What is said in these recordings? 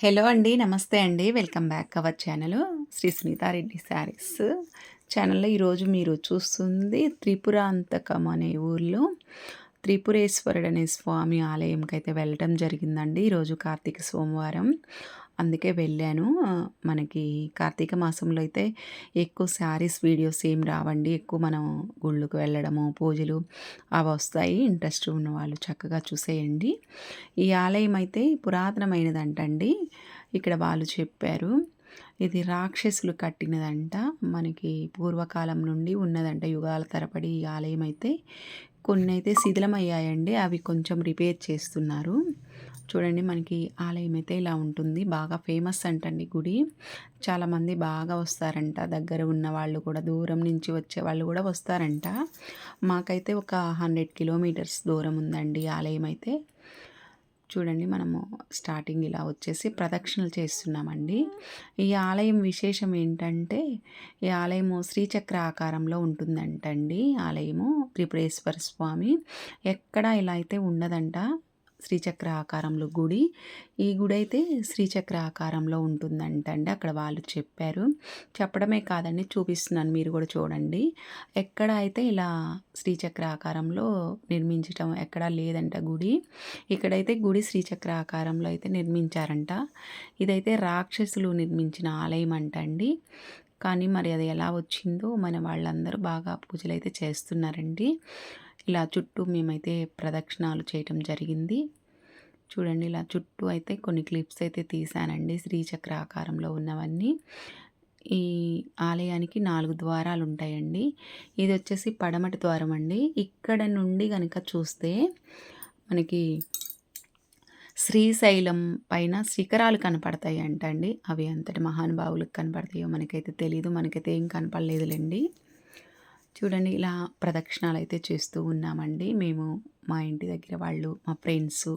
Hello అండి నమస్తే అండి. Welcome back our channel Sri Sunitha Reddy sarees. ఛానల్లో ఈరోజు మీరు చూస్తుంది త్రిపురాంతకం అనే ఊర్లో త్రిపురేశ్వరుడు అనే స్వామి ఆలయంకి అయితే వెళ్ళటం జరిగిందండి. ఈరోజు కార్తీక సోమవారం. అందుకే వెళ్ళాను. మనకి కార్తీక మాసంలో అయితే ఎక్కువ శారీస్ వీడియోస్ ఏం రావండి. ఎక్కువ మనం గుళ్ళకు వెళ్ళడము పూజలు అవి వస్తాయి. ఇంట్రెస్ట్ ఉన్న వాళ్ళు చక్కగా చూసేయండి. ఈ ఆలయం అయితే పురాతనమైనదంటండి. ఇక్కడ వాళ్ళు చెప్పారు. ఇది రాక్షసులు కట్టినదంట. మనకి పూర్వకాలం నుండి ఉన్నదంట. యుగాల తరబడి ఈ ఆలయం అయితే కొన్ని అయితే శిథిలమయ్యాయండి. అవి కొంచెం రిపేర్ చేస్తున్నారు. చూడండి మనకి ఆలయం అయితే ఇలా ఉంటుంది. బాగా ఫేమస్ అంటండి గుడి. చాలామంది బాగా వస్తారంట. దగ్గర ఉన్న వాళ్ళు కూడా దూరం నుంచి వచ్చే వాళ్ళు కూడా వస్తారంట. మాకైతే ఒక హండ్రెడ్ కిలోమీటర్స్ దూరం ఉందండి ఆలయం అయితే. చూడండి మనము స్టార్టింగ్ ఇలా వచ్చేసి ప్రదక్షిణలు చేస్తున్నామండి. ఈ ఆలయం విశేషం ఏంటంటే ఈ ఆలయము శ్రీచక్ర ఆకారంలో ఉంటుందంటండి. ఆలయము త్రిపురేశ్వర స్వామి ఎక్కడ ఇలా అయితే ఉండదంట. శ్రీచక్ర ఆకారంలో గుడి. ఈ గుడి అయితే శ్రీచక్ర ఆకారంలో ఉంటుందంటండి. అక్కడ వాళ్ళు చెప్పారు. చెప్పడమే కాదండి చూపిస్తున్నాను. మీరు కూడా చూడండి. ఎక్కడ అయితే ఇలా శ్రీచక్ర ఆకారంలో నిర్మించటం ఎక్కడా లేదంట గుడి ఇక్కడైతే గుడి శ్రీచక్ర ఆకారంలో అయితే నిర్మించారంట. ఇదైతే రాక్షసులు నిర్మించిన ఆలయం అంటండి. కానీ మరి అది ఎలా వచ్చిందో మన వాళ్ళందరూ బాగా పూజలు అయితే చేస్తున్నారండి. ఇలా చుట్టూ మేమైతే ప్రదక్షిణాలు చేయటం జరిగింది. చూడండి ఇలా చుట్టూ అయితే కొన్ని క్లిప్స్ అయితే తీశానండి శ్రీచక్ర ఆకారంలో ఉన్నవన్నీ. ఈ ఆలయానికి నాలుగు ద్వారాలు ఉంటాయండి. ఇది వచ్చేసి పడమటి ద్వారం అండి. ఇక్కడ నుండి కనుక చూస్తే మనకి శ్రీశైలం పైన శిఖరాలు కనపడతాయి అంటండి అవి అంతటి మహానుభావులకు కనపడతాయో మనకైతే తెలియదు మనకైతే ఏం కనపడలేదులేండి. చూడండి ఇలా ప్రదక్షిణాలు అయితే చేస్తూ ఉన్నామండి. మేము మా ఇంటి దగ్గర వాళ్ళు మా ఫ్రెండ్స్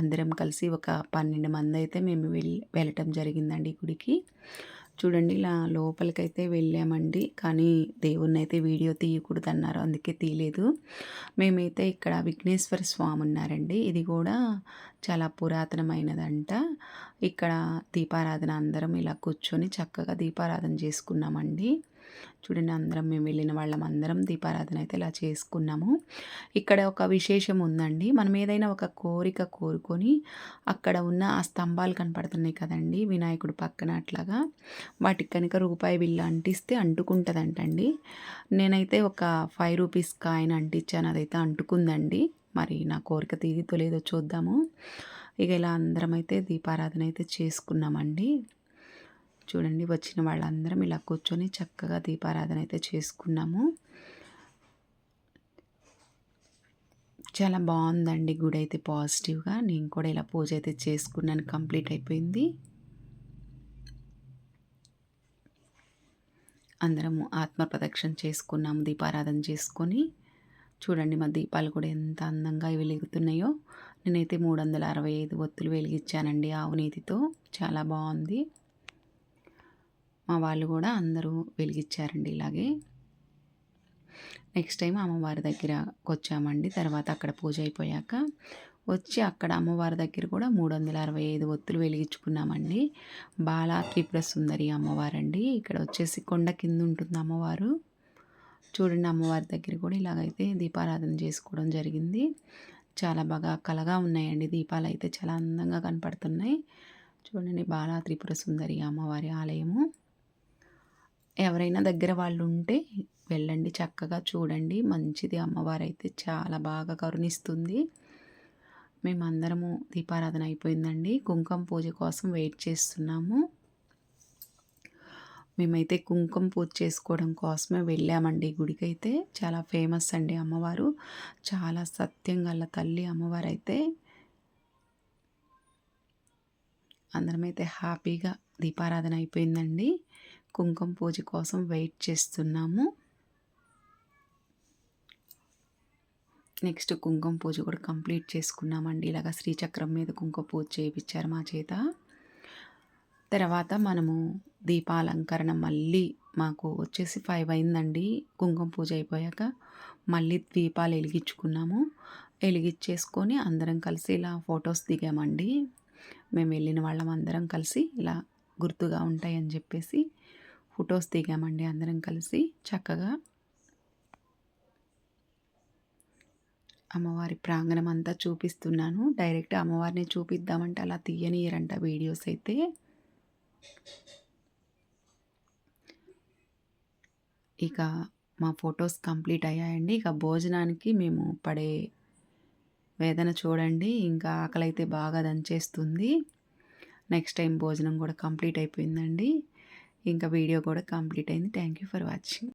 అందరం కలిసి ఒక పన్నెండు మంది అయితే మేము వెళ్ళి వెళ్ళటం జరిగిందండి గుడికి. చూడండి ఇలా లోపలికైతే వెళ్ళామండి కానీ దేవుణ్ణి అయితే వీడియో తీయకూడదు అన్నారు అందుకే తీయలేదు. మేమైతే ఇక్కడ విఘ్నేశ్వర స్వామి ఉన్నారండి ఇది కూడా చాలా పురాతనమైనదంట. ఇక్కడ దీపారాధన అందరం ఇలా కూర్చొని చక్కగా దీపారాధన చేసుకున్నామండి. చూడండి అందరం మేము వెళ్ళిన వాళ్ళం అందరం దీపారాధన అయితే ఇలా చేసుకున్నాము. ఇక్కడ ఒక విశేషం ఉందండి. మనం ఏదైనా ఒక కోరిక కోరుకొని అక్కడ ఉన్న ఆ స్తంభాలు కనపడుతున్నాయి కదండి వినాయకుడు పక్కన అట్లాగా. వాటికి కనుక రూపాయి బిల్లు అంటిస్తే అంటుకుంటుందంటండి. నేనైతే ఒక ఫైవ్ రూపీస్ కాయిన్ అంటించాను అదైతే అంటుకుందండి. మరి నా కోరిక తీరితో లేదో చూద్దాము. ఇక ఇలా అందరం అయితే దీపారాధన అయితే చేసుకున్నామండి. చూడండి వచ్చిన వాళ్ళందరం ఇలా కూర్చొని చక్కగా దీపారాధన అయితే చేసుకున్నాము. చాలా బాగుందండి గుడి అయితే పాజిటివ్గా. నేను కూడా ఇలా పూజ అయితే చేసుకున్నాను కంప్లీట్ అయిపోయింది. అందరము ఆత్మ ప్రదక్షిణ చేసుకున్నాము దీపారాధన చేసుకొని. చూడండి మా దీపాలు కూడా ఎంత అందంగా వెలుగుతున్నాయో. నేనైతే మూడు వందల అరవై ఐదు ఒత్తులు వెలిగించానండి ఆవు నీతితో. చాలా బాగుంది. మా వాళ్ళు కూడా అందరూ వెలిగించారండి ఇలాగే. నెక్స్ట్ టైం అమ్మవారి దగ్గరకు వచ్చామండి తర్వాత అక్కడ పూజ అయిపోయాక వచ్చి అక్కడ అమ్మవారి దగ్గర కూడా మూడు వందల అరవై ఐదు ఒత్తులు వెలిగించుకున్నామండి. బాలా త్రిపుర సుందరి అమ్మవారండి. ఇక్కడ వచ్చేసి కొండ కింద ఉంటుంది అమ్మవారు. చూడండి అమ్మవారి దగ్గర కూడా ఇలాగైతే దీపారాధన చేసుకోవడం జరిగింది. చాలా బాగా కలగా ఉన్నాయండి. దీపాలు అయితే చాలా అందంగా కనపడుతున్నాయి. చూడండి బాలా త్రిపుర సుందరి అమ్మవారి ఆలయము. ఎవరైనా దగ్గర వాళ్ళు ఉంటే వెళ్ళండి చక్కగా చూడండి. మంచిది అమ్మవారు అయితే చాలా బాగా కరుణిస్తుంది. మేమందరము దీపారాధన అయిపోయిందండి. కుంకుమ పూజ కోసం వెయిట్ చేస్తున్నాము. మేమైతే కుంకుమ పూజ చేసుకోవడం కోసమే వెళ్ళామండి గుడికి అయితే చాలా ఫేమస్ అండి అమ్మవారు. చాలా సత్యం గల తల్లి అమ్మవారు అయితే అందరమైతే హ్యాపీగా దీపారాధన అయిపోయిందండి. కుంకుమ పూజ కోసం వెయిట్ చేస్తున్నాము. నెక్స్ట్ కుంకుమ పూజ కూడా కంప్లీట్ చేసుకున్నామండి. ఇలాగ శ్రీచక్రం మీద కుంకుమ పూజ చేయించారు మా చేత. తర్వాత మనము దీపాలంకరణ మళ్ళీ మాకు వచ్చేసి ఫైవ్ అయిందండి. కుంకుమ పూజ అయిపోయాక మళ్ళీ దీపాలు వెలిగించుకున్నాము. వెలిగించేసుకొని అందరం కలిసి ఇలా ఫొటోస్ దిగామండి. మేము వెళ్ళిన వాళ్ళం అందరం కలిసి ఇలా గుర్తుగా ఉంటాయని చెప్పేసి ఫొటోస్ దిగామండి అందరం కలిసి చక్కగా. అమ్మవారి ప్రాంగణం అంతా చూపిస్తున్నాను. డైరెక్ట్ అమ్మవారిని చూపిద్దామంటే అలా తీయనియరంట వీడియోస్ అయితే. ఇక మా ఫొటోస్ కంప్లీట్ అయ్యాయండి. ఇక భోజనానికి మేము పడే వేదన చూడండి. ఇంకా ఆకలి అయితే బాగా దంచేస్తుంది. నెక్స్ట్ టైం భోజనం కూడా కంప్లీట్ అయిపోయిందండి. ఇంకా వీడియో కూడా కంప్లీట్ అయింది. Thank you for watching